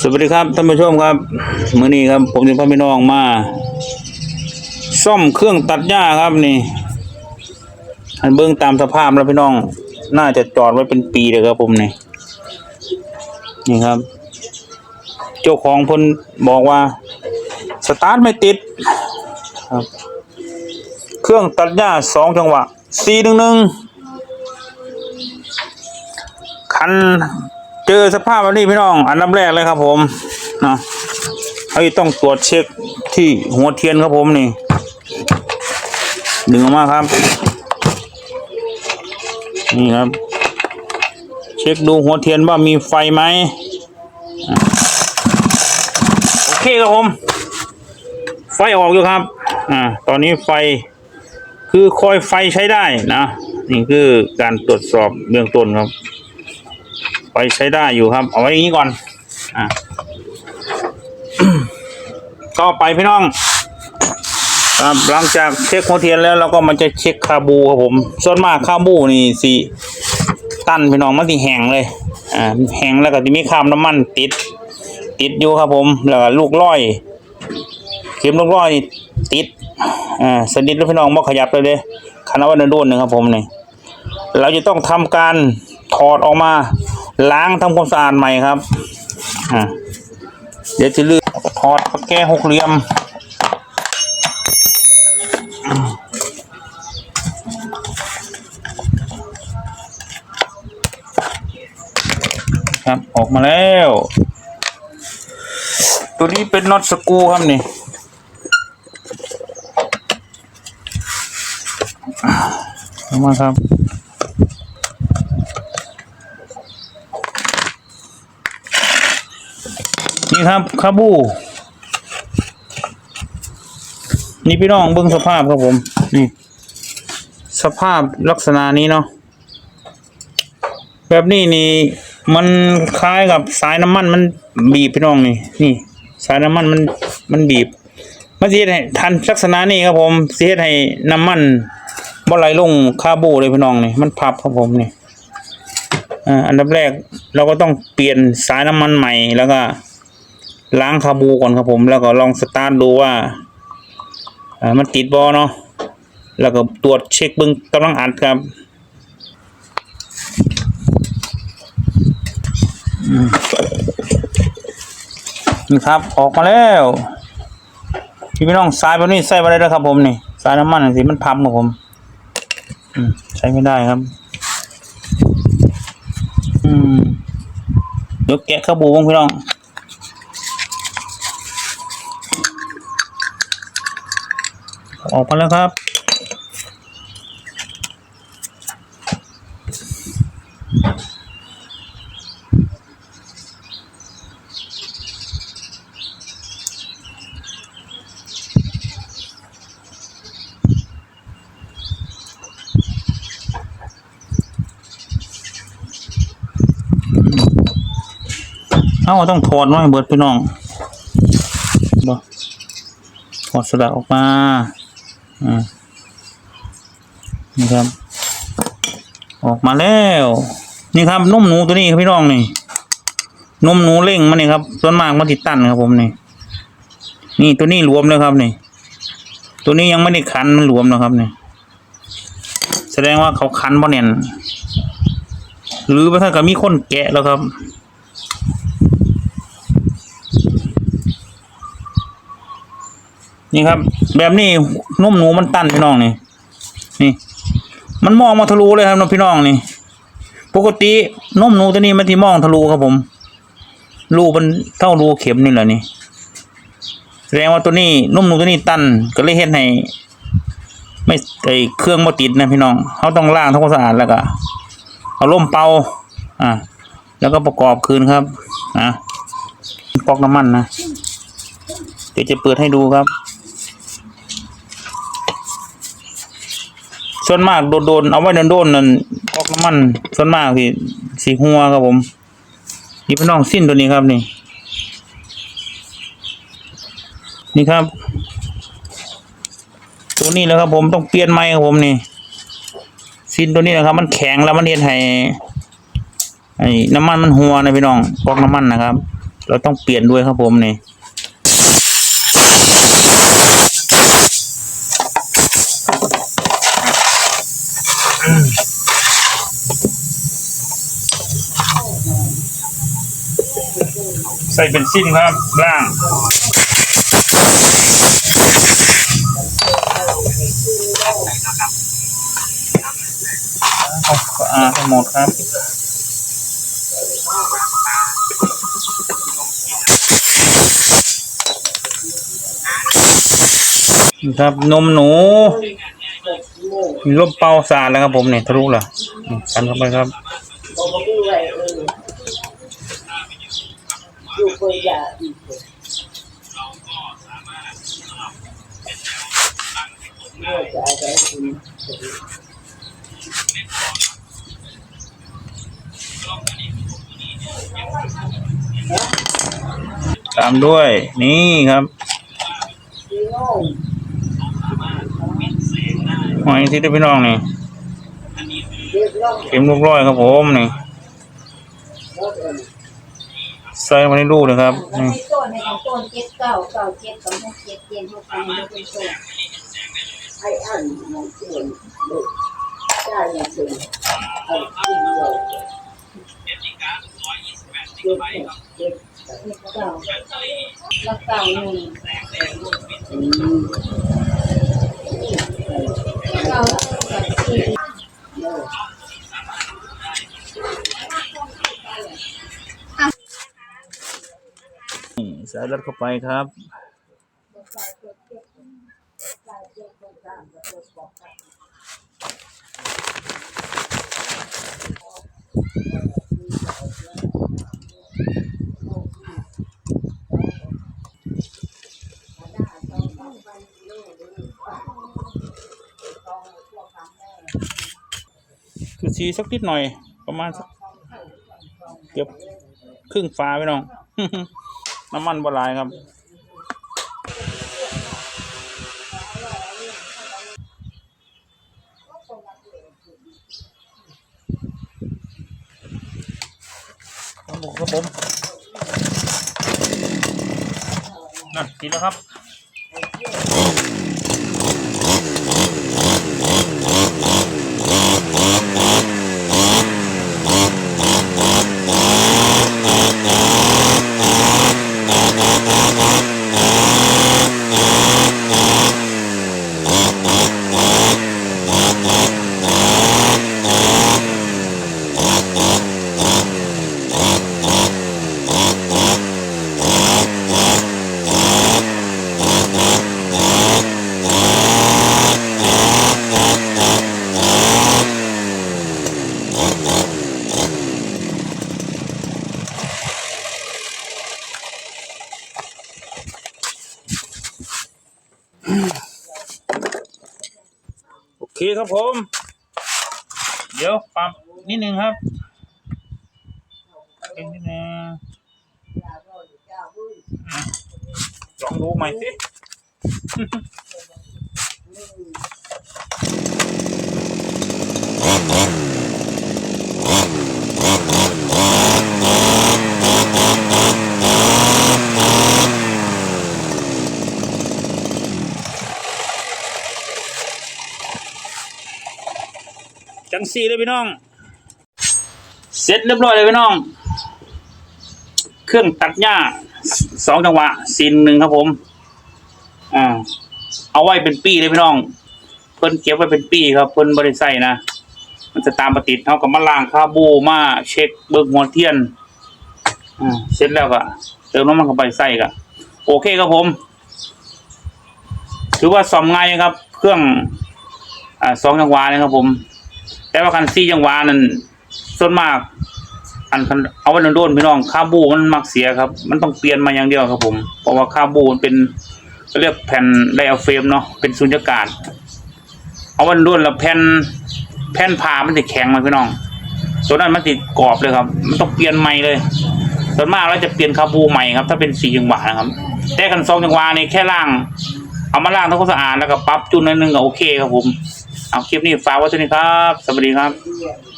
สวัสดีครับท่านผู้ชมครับมื้อนี้ครับ ผมจะพาพี่น้องมา ซ่อมเครื่องตัดหญ้าครับนี่อันเบื้องตามสภาพแล้วพี่น้อง น่าจะจอดไว้เป็นปีเลยครับผมนี่นี่ครับ เจ้าของพนบอกว่า สตาร์ทไม่ติดครับ เครื่องตัดหญ้าสองจังหวะสี่หนึ่งหนึ่งคัน เจอสภาพแบบนี้พี่น้อง อันดับแรกเลยครับผมนะเขาจะต้องตรวจเช็คที่หัวเทียนครับผมนี่ ดึงออกมาครับ นี่ครับ เช็คดูหัวเทียนว่ามีไฟไหมโอเคครับผม ไฟออกอยู่ครับ อ่า ตอนนี้ไฟคือคอยไฟใช้ได้นะ นี่คือการตรวจสอบเบื้องต้นครับ ไปใช้ได้อยู่ครับ เอาไว้อย่างนี้ก่อน อะต่อไปพี่น้อง ครับหลังจากเช็คหัวเทียนแล้วเราก็มันจะเช็คคาบูครับผม ส่วนมากคาบูนี่สิตั้นพี่น้องมันสิแห้งเลย อ่าแห้งแล้วก็จะมีคาบน้ำมันติด ติดอยู่ครับผม แล้วก็ลูกร้อย เข็มลูกร้อยนี่ติด อ่าสนิทแล้วพี่น้องบ่ขยับเลยเด้คณะว่าเดินโดนหนึ่งครับผมนี่เราจะต้องทำการถอดออกมา ล้างทำความสะอาดใหม่ครับอ่าเดี๋ยวจะเลือกถอดปากแก้หกเหลี่ยมครับออกมาแล้ว ตัวนี้เป็นน็อตสกูครับนี่มาครับ ครับคาบู นี่พี่น้องเบิ้งสภาพครับผม นี่ สภาพลักษณะนี้เนาะแบบนี้นี่ มันคล้ายกับสายน้ำมันมันบีบพี่น้องนี่ นี่ สายน้ำมันมันมันบีบมันเฮ็ดให้ทันลักษณะนี้ครับผมเฮ็ดให้น้ำมันบ่ไหลลงคาบูเลยพี่น้องนี่มันพับครับผมนี่อันดับแรกเราก็ต้องเปลี่ยนสายน้ำมันใหม่แล้วก็ ล้างคาบูก่อนครับผม แล้วก็ลองสตาร์ทดูว่ามันติดบอเนาะแล้วก็ตรวจเช็คเบิ้องกำลังอัดครับนี่ครับออกมาแล้วพี่พี่น้องสายแบบนี้ใส่ไปได้แล้วครับผมนี่สายน้ำมันสิมันพับครับผมใช้ไม่ได้ครับอืมเดี๋ยวแกะคาบูบ้างพี่น้อง ออกมาแล้วครับ เอาต้องถอดไว้เบิดพี่น้องบ่ถอดสลักออกมา อ่านี่ครับ ออกมาแล้ว นี่ครับนมหนูตัวนี้ครับพี่น้องนี่นมหนูเล่งมันนี่ครับ ส่วนมากมันติดตันครับผมนี่ นี่ตัวนี้รวมแล้วครับนี่ ตัวนี้ยังไม่ได้คันมันรวมนะครับนี่ แสดงว่าเขาคันบ่แน่นหรือว่าถ้ากับมีคนแกะแล้วครับ นี่ครับ แบบนี้นุ่มหนูมันตันพี่น้องนี่ นี่ มันมองมาทะลุเลยครับน้องพี่น้องนี่ ปกตินุ่มหนูตัวนี้มันที่มองทะลุครับผมรูมันเท่ารูเข็มนี่แหละนี่แสดงว่าตัวนี้นุ่มหนูตัวนี้ตันก็เลยเฮ็ดให้ไม่ไอเครื่องมาติดนะพี่น้องเขาต้องล้างทำความสะอาดแล้วก็เอาล่มเป่าอ่าแล้วก็ประกอบคืนครับนะปอกน้ำมันนะเดี๋ยวจะเปิดให้ดูครับ ส่วนมากโดนๆเอาไว้โดนๆนั่นออกน้ำมัน ส่วนมากสิสีหัวครับผมนี่พี่น้องสิ้นตัวนี้ครับนี่ นี่ครับ ตัวนี้แล้วครับผมต้องเปลี่ยนไม้ครับผมนี่สิ้นตัวนี้นะครับ มันแข็งแล้วมันเห็นให้ไอ้น้ำมันมันหัวนะพี่น้องกอกน้ำมันนะครับ เราต้องเปลี่ยนด้วยครับผมนี่ ส่เป็นสิ้นครับล่างอ่าทั้งหมดครับครับนมหนูลมเป่าสาดแล้วครับผมเนี่ยทะลุแล้วกันเข้าไปครับ อยู่คนอยากอีกคนเมื่อจะเอาไปกินตามด้วยนี่ครับหอยที่ได้พี่น้องนี่เข็มลูกร้อยครับผมนี่ ใส่มาในลูกเลยครับนี่ให้ต้นให้ของต้นเจ็ดเก้าเก้าเจ็ดสองหกเจ็ดเจ็ดหกสามหกเป็นต้นให้อันมองเสียงลูกได้ยังเป็นเอาขึ้นเราเด็กเด็กเก้าแล้วเก้าหนึ่งอืมเก้ากับสี่ นี่ใส่รถเข้าไปครับ คือชีสักนิดหน่อยประมาณสักเกือบครึ่งฟ้าพี่น้อง น้ำมันบหลายครับ ครับผมครับผมนั่นทีแล้วครับ ผม เดี๋ยวปรับนิดนึงครับเป็นนิดนึงลองดูใหม่สิจัง สีเลยพี่น้อง เสร็จเรียบร้อยเลยพี่น้อง เครื่องตัดหญ้าสองจังหวะซีนหนึ่งครับผม อ่า เอาไว้เป็นปีเลยพี่น้อง เพิ่นเก็บไว้เป็นปีครับ เพิ่นบริใส่นะ มันจะตามประติดเท่ากับมาล้างคาบูมาเช็คเบิกหัวเทียน อ่า เสร็จแล้วก็เติมน้ำมันเข้าไปใส่ก็โอเคครับผม ถือว่าซ่อมง่ายครับ เครื่องอ่าสองจังหวะนะครับผม แต่ว่าคันซี่จังหวะนั้นส่วนมาก อันคันเอาไว้โดนๆพี่น้องคาบูมันมักเสียครับ มันต้องเปลี่ยนมาอย่างเดียวครับผม เพราะว่าคาบูมันเป็นเรียกแผ่นไดอะเฟรมเนาะเป็นสุญญากาศ เอาไว้โดนแล้วแผ่นแผ่นผ่ามันจะแข็งเลยพี่น้องตัวนั้นมันติดกรอบเลยครับ มันต้องเปลี่ยนใหม่เลยส่วนมากเราจะเปลี่ยนคาบูใหม่ครับ ถ้าเป็นสี่จังหวะนะครับ แต่คันสองจังหวะนี่แค่ล่าง เอามาล้างทำความสะอาดแล้วก็ปรับจุดนิดนึงก็โอเคครับผม เอาคลิปนี้ฝากไว้เท่านี้ครับ สวัสดีครับ